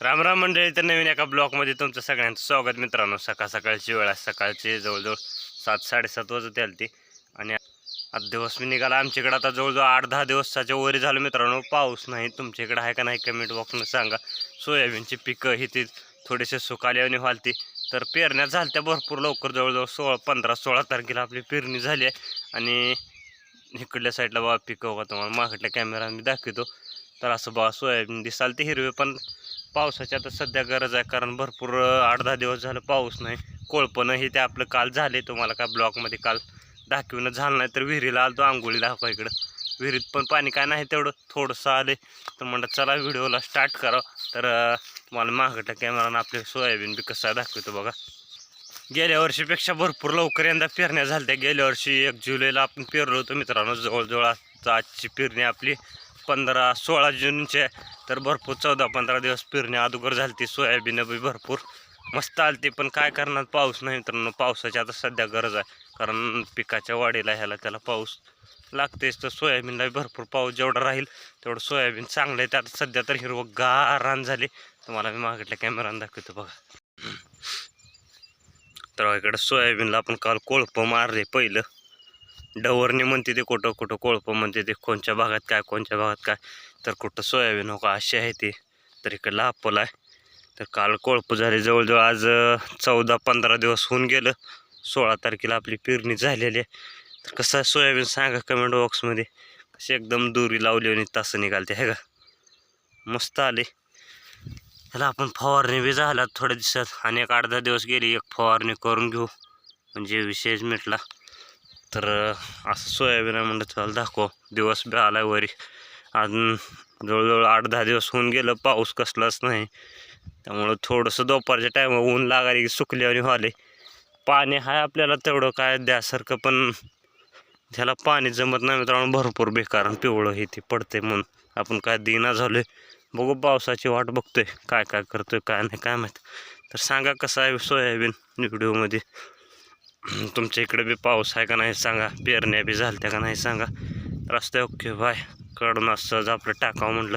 राम राम मंडळी तर नवीन एका ब्लॉकमध्ये तुमचं सगळ्यांचं स्वागत मित्रांनो. सकाळ सकाळची वेळ आहे. सकाळची जवळजवळ सात साडेसात वाजत आली ती आणि आज दिवस मी निघाला आमच्याकडे. आता जवळजवळ आठ दहा दिवसाच्या वरी झालं मित्रांनो. पाऊस नाही. तुमच्याकडे आहे का नाही कमेंट बॉक्सनं सांगा. सोयाबीनची पिकं ही ती थोडेसे आणि व्हालती. तर पेरण्या झाल्या भरपूर लवकर. जवळजवळ सोळा पंधरा सोळा तारखेला आपली पेरणी झाली आहे. आणि इकडल्या साईडला बाबा पिकं बघा तुम्हाला. मागच्या कॅमेरा मी दाखवतो. तर असं बाबा सोयाबीन दिसाल ते हिरवे पण पावसाची आता सध्या गरज आहे कारण भरपूर आठ दहा दिवस झालं पाऊस नाही. कोळपणं हे ते आपलं काल झाले तुम्हाला का ब्लॉकमध्ये काल? दाखवणं झालं नाही तर विहिरीला आलो आंघोळी दाखवा इकडं. विहिरीत पण पाणी काय नाही तेवढं थोडंसं आले तर म्हणलं चला व्हिडिओला स्टार्ट करा. तर तुम्हाला मागटा कॅमेरानं आपले सोयाबीन बी कसं दाखवतो बघा. गेल्या वर्षीपेक्षा भरपूर लवकर यंदा पेरण्या झाल्या गेल्या वर्षी एक जुलैला आपण पेरलो होतो मित्रांनो जवळजवळ आजची पेरणी आपली पंधरा सोळा जूनचे. आहे तर भरपूर चौदा पंधरा दिवस पेरणी अगोदर झाली ती सोयाबीन बी भरपूर. मस्त आलती पण काय करणार पाऊस नाही मित्रांनो. पावसाची आता सध्या गरज आहे. कारण पिकाच्या वाढीला ह्याला त्याला पाऊस लागतेच तर सोयाबीनला भरपूर पाऊस जेवढा राहील तेवढं सोयाबीन चांगलं आहे. त्यात सध्या तर हिरवं गार रान झाले. तुम्हाला मी मागितल्या कॅमेरानं दाखवतो बघा. तर इकडं सोयाबीनला आपण काल कोळपं मारले पहिलं. डवरणी म्हणते ते कुठं कुठं कोळपं म्हणते ते कोणच्या भागात काय कोणच्या भागात काय. तर कुठं सोयाबीन हो का अशी आहे ते. तर इकडं लापल आहे. तर काल कोळपं झाले जवळजवळ आज चौदा पंधरा दिवस होऊन गेलं. सोळा तारखेला आपली पेरणी झालेली आहे. तर कसं आहे सोयाबीन सांगा कमेंट बॉक्समध्ये कशी एकदम दुरी लावली आणि तसं निघालते आहे का? मस्त आले. ह्याला आपण फवारणी बी झाला थोड्या दिवसात. आणि एक आठ दहा दिवस गेली एक फवारणी करून घेऊ. म्हणजे विशेष मिटला. तर असं सोयाबीन आहे म्हणलं चला दाखव. दिवस बी आहे वरी. अजून जवळजवळ आठ दहा दिवस होऊन गेलं पाऊस कसलाच नाही. त्यामुळं थोडंसं दुपारच्या टायमा ऊन लागायला की सुकल्याने व्हाले पाणी आहे आपल्याला तेवढं काय द्यासारखं पण त्याला पाणी जमत नाही मित्रांनो. भरपूर बेकार आणि पिवळं हे ते पडते म्हणून. आपण काय दिना झालोय बघू पावसाची वाट बघतोय. काय काय करतोय काय नाही काय माहीत. तर सांगा कसं आहे सोयाबीन व्हिडिओमध्ये. तुमच्या इकडे बी पाऊस आहे का नाही सांगा. पेरण्या बी झालत्या का नाही सांगा. रस्ते ओके बाय. कडून असं आपलं टाकावं म्हटलं